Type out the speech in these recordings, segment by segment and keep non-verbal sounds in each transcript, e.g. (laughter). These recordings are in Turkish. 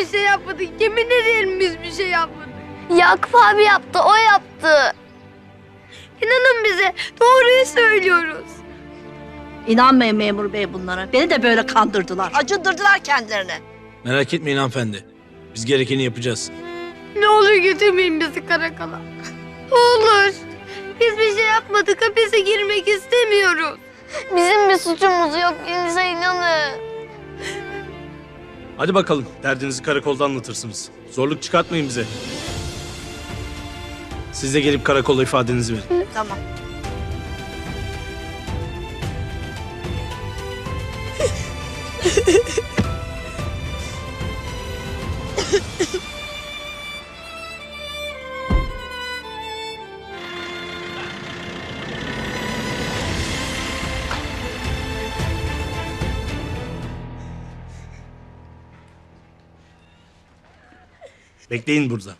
bir şey yapmadık. Yemin ederim biz bir şey yapmadık. Yakup abi yaptı, o yaptı. İnanın bize. Doğruyu söylüyoruz. İnanmayın memur bey bunlara. Beni de böyle kandırdılar. Acındırdılar kendilerine. Merak etmeyin hanımefendi. Biz gerekeni yapacağız. Ne olur götürmeyin bizi karakola. Olur. Biz bir şey yapmadık. Hapise girmek istemiyoruz. Bizim bir suçumuz yok, bize inanın. Hadi bakalım. Derdinizi karakolda anlatırsınız. Zorluk çıkartmayın bize. Siz de gelip karakola ifadenizi verin. Tamam. (laughs) Bekleyin burada.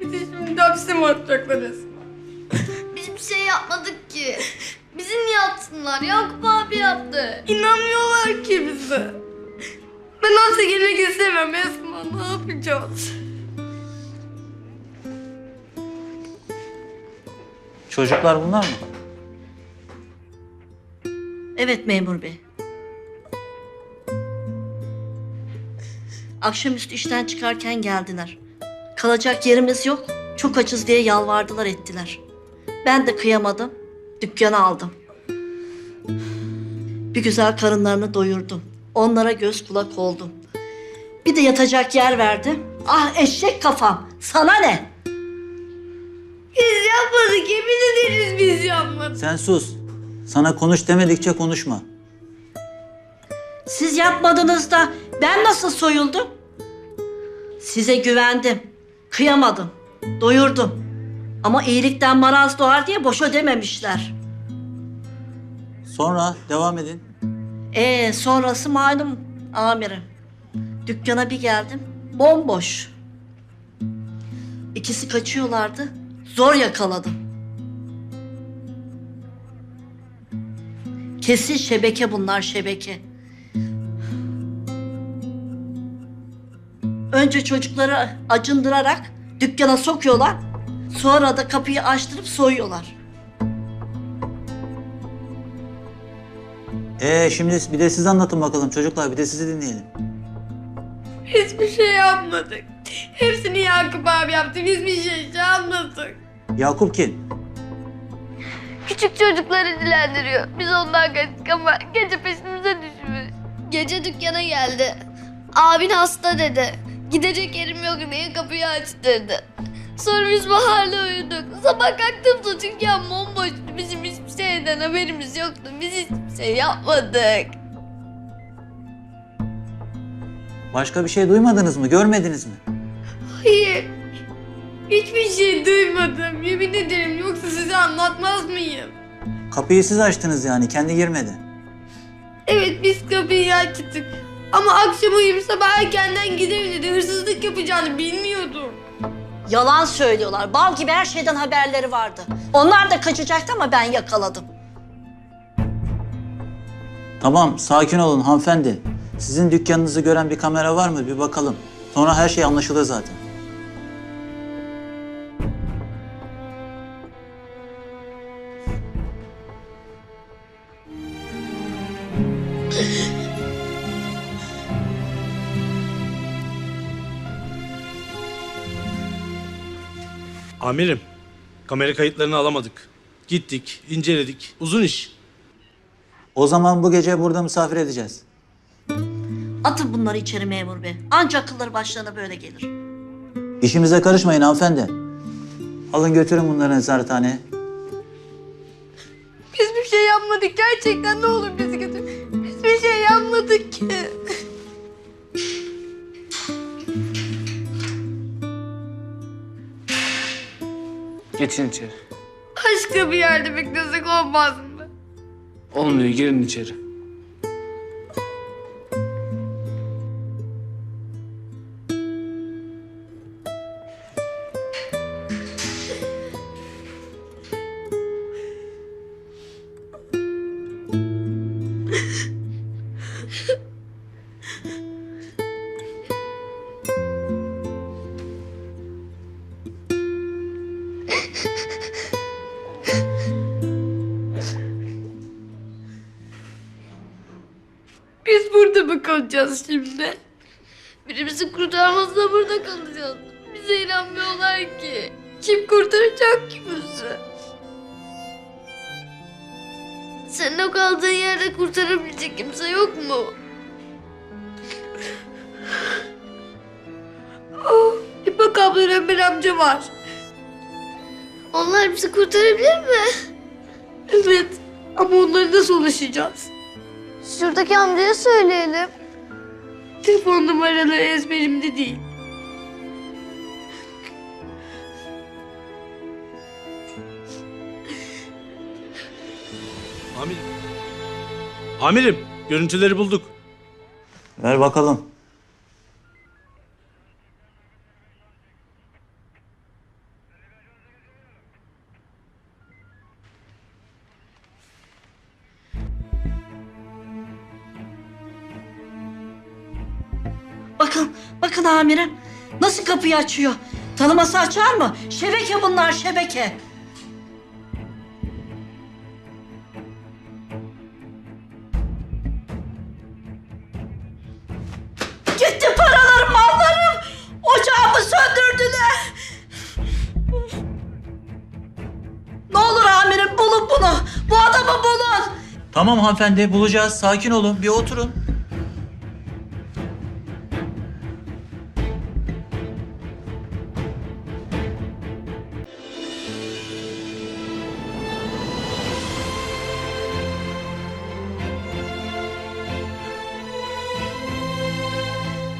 Bizi şimdi hapse mi atacaklar resmen? Biz bir şey yapmadık ki. Bizi niye atsınlar? Yakup abi yaptı. İnanmıyorlar ki bize. Ben hapse girmek istemem Esma. Ne yapacağız? Çocuklar bunlar mı? Evet memur bey. Akşamüstü işten çıkarken geldiler. Kalacak yerimiz yok. Çok açız diye yalvardılar ettiler. Ben de kıyamadım. Dükkanı aldım. Bir güzel karınlarını doyurdum. Onlara göz kulak oldum. Bir de yatacak yer verdim. Ah eşek kafam. Sana ne? Biz yapmadık. Yemin ederiz biz yapmadık. Sen sus. Sana konuş demedikçe konuşma. Siz yapmadınız da ben nasıl soyuldum? Size güvendim. Kıyamadım. Doyurdum. Ama iyilikten maraz doğar diye boşa dememişler. Sonra devam edin. Ee sonrası malum amirim. Dükkana bir geldim. Bomboş. İkisi kaçıyorlardı. Zor yakaladım. Kesin şebeke bunlar şebeke. Önce çocukları acındırarak dükkana sokuyorlar. Sonra da kapıyı açtırıp soyuyorlar. Ee şimdi bir de siz anlatın bakalım çocuklar bir de sizi dinleyelim. Hiçbir şey yapmadık. Hepsini Yakup abi yaptı. Biz bir şey yapmadık. Yakup kim? Küçük çocukları dilendiriyor. Biz ondan kaçtık ama gece peşimize düşmüş. Gece dükkana geldi. Abin hasta dedi. Gidecek yerim yok diye kapıyı açtırdı. Sonra biz Bahar'la uyuduk. Sabah kalktığımda dükkan bomboştu. Bizim hiçbir şeyden haberimiz yoktu. Biz hiçbir şey yapmadık. Başka bir şey duymadınız mı? Görmediniz mi? Hayır. Hiçbir şey duymadım. Yemin ederim yoksa size anlatmaz mıyım? Kapıyı siz açtınız yani kendi girmedi. Evet biz kapıyı açtık. Ama akşam uyuyup sabah erkenden giderim dedi. Hırsızlık yapacağını bilmiyordum. Yalan söylüyorlar. Bal gibi her şeyden haberleri vardı. Onlar da kaçacaktı ama ben yakaladım. Tamam sakin olun hanımefendi. Sizin dükkanınızı gören bir kamera var mı? Bir bakalım. Sonra her şey anlaşılır zaten. Amirim, kamera kayıtlarını alamadık. Gittik, inceledik. Uzun iş. O zaman bu gece burada misafir edeceğiz. Atın bunları içeri memur bey. Ancak akılları başlarına böyle gelir. İşimize karışmayın hanımefendi. Alın götürün bunları nezarethaneye. Biz bir şey yapmadık. Gerçekten ne olur bizi götür. Biz bir şey yapmadık ki. Geçin içeri. Başka bir yerde beklesek olmaz mı? Olmuyor girin içeri. Burada mı kalacağız şimdi? Birimizi kurtarmazsa burada kalacağız. Bize inanmıyorlar ki. Kim kurtaracak ki bizi? Senin o kaldığın yerde kurtarabilecek kimse yok mu? İpek abla Ömer amca var. Onlar bizi kurtarabilir mi? Evet ama onları nasıl ulaşacağız? Şuradaki amcaya söyleyelim. Telefon numaraları ezberimde değil. Amirim. Amirim, görüntüleri bulduk. Ver bakalım. Bakın, bakın amirim. Nasıl kapıyı açıyor? Tanıması açar mı? Şebeke bunlar, şebeke. Gitti paralarım, mallarım. Ocağımı söndürdüler. Ne olur amirim bulun bunu. Bu adamı bulun. Tamam hanımefendi bulacağız. Sakin olun. Bir oturun.